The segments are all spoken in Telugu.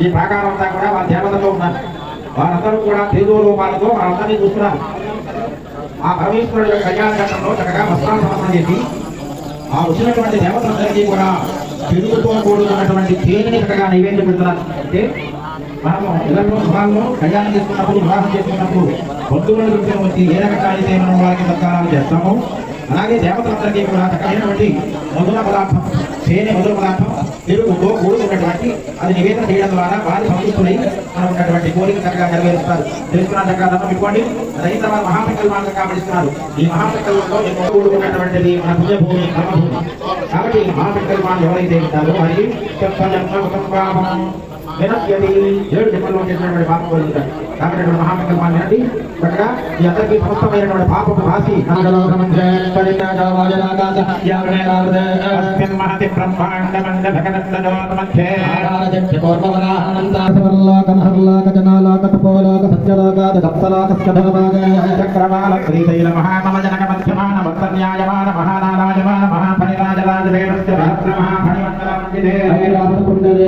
ఈ ప్రాకారం అంతా కూడా వాళ్ళ దేవతలో ఉన్నారు. వారందరూ కూడా తేజో రూపాలతో వారందరినీ చూస్తున్నారు. ఆ పరమేశ్వరుడు యొక్క కళ్యాణ ఘట్టంలో చక్కగా వస్త్రాలు సమర్పణ చేసి ఆ వచ్చినటువంటి దేవతలందరికీ కూడా తెలుగుతో కూడుకున్నటువంటి తేనెని చక్కగా నైవేద్యం పెడుతున్నారు. అంటే మనము ఇళ్ళలో గృహాల్లో కళ్యాణం చేసుకున్నప్పుడు వివాహం చేసుకున్నప్పుడు బంధువులను పిలుచుకొని వచ్చి ఏ రకాలైతే మనం వారికి సత్కారాలు చేస్తామో అలాగే దేవతలందరికీ కూడా చక్కమైనటువంటి మధుర పదార్థం తేనె మధుర పదార్థం పెరుగుతో కూడుకున్నటువంటి అది నివేదన చేయడం ద్వారా వారి సంతృప్తులై మనం ఉన్నటువంటి కోరిక చక్కగా నెరవేరుస్తారు. తెలుసుకున్న చక్కగా దండం పెట్టుకోండి. అది తర్వాత మహాసంకల్పాన్ని కాబడిస్తున్నారు ఈ మహాసంకల్పంలో కూడుకున్నటువంటిది మన పుణ్యభూమి కర్మభూమి కాబట్టి ఈ మహాసంకల్పాన్ని ఎవరైతే ఉంటారో వారికి వినశ్యతి ఏడు జన్మల్లో చేసినటువంటి పాపం కలుగుతాయి కాబట్టి మహాసంకల్పాన్ని వినండి చక్కగా ఈ అందరికీ సమస్తమైనటువంటి పాపపు రాసి మహతి బ్రహ్మాండమండ భగనత్నజోన్మధ్యే చక్రవాల శ్రీశైల మహానవజనక మధ్యమాన వర్తన్యాయమాన మహానారాయమాన మహాఫణిరాజరాజ వేణుస్య భద్ర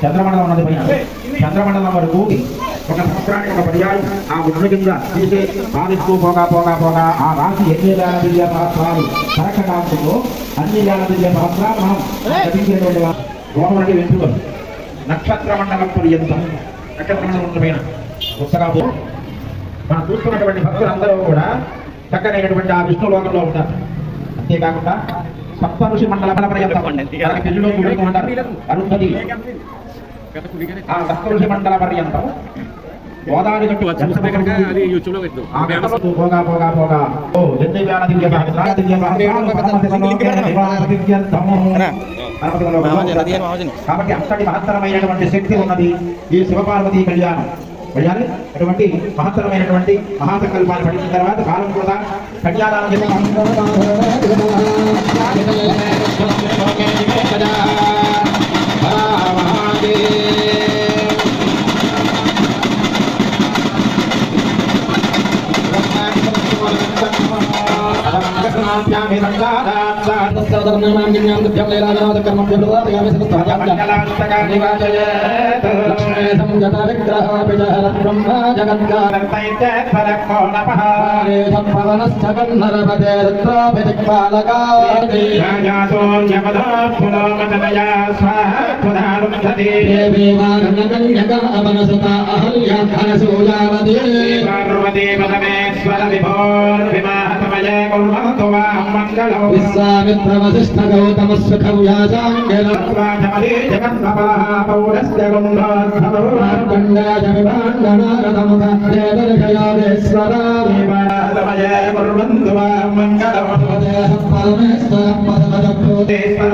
చంద్రమండలం ఉన్నది పైన చంద్రమండలం వరకు ఒక సంవత్సరానికి ఒక పర్యాయం ఆ గుడ్డ కింద తీసే పాలిస్తూ పోగా పోగా పోగా ఆ రాశి ఎన్ని వేల దివ్య సహస్రాలు కరెక్ట్గా ఉంటుందో అన్ని వేల దివ్య సహస్రాలు మనం గ్రహించేటువంటి గోమడి వెంట్రుకలు నక్షత్ర మండలం పర్యంతం నక్షత్ర మండలం పైన ఉత్తరాపు మనం చూస్తున్నటువంటి భక్తులందరూ కూడా చక్కనైనటువంటి ఆ విష్ణు లోకంలో ఉంటారు అంతేకాకుండా సప్త ఋషి మండల ఉంటారు అరుంధతి ఆ సప్త ఋషి మండల పర్యంతం గోదావరి పోగా పోగా పోగా ఓ ఎన్ని వేల దివ్య. కాబట్టి అంతటి మహత్తరమైనటువంటి శక్తి ఉన్నది ఈ శివపార్వతి కళ్యాణం వెళ్ళాలి. అటువంటి మహత్తరమైనటువంటి మహాసంకల్పాలు పఠించిన తర్వాత కాలం కూడా కళ్యాణాన్ని పార్వతీ పరమేశ్వర విభోర్విమాహతమయ కుర్వంతు వాం మంగళం విశ్వామిత్రవశిష్ఠ గౌతమ సుఖ వ్యాసాంగల రాజమలే జగన్మపాః పౌరస్య గుండోద్భవో మార్కండాయ విభాంగనారదముఖ దేవరజయాదేశ్వరా దేవాలయ కుర్వంతు వాం మంగళం పరమేశ్వరం పదమజభూతే దేశో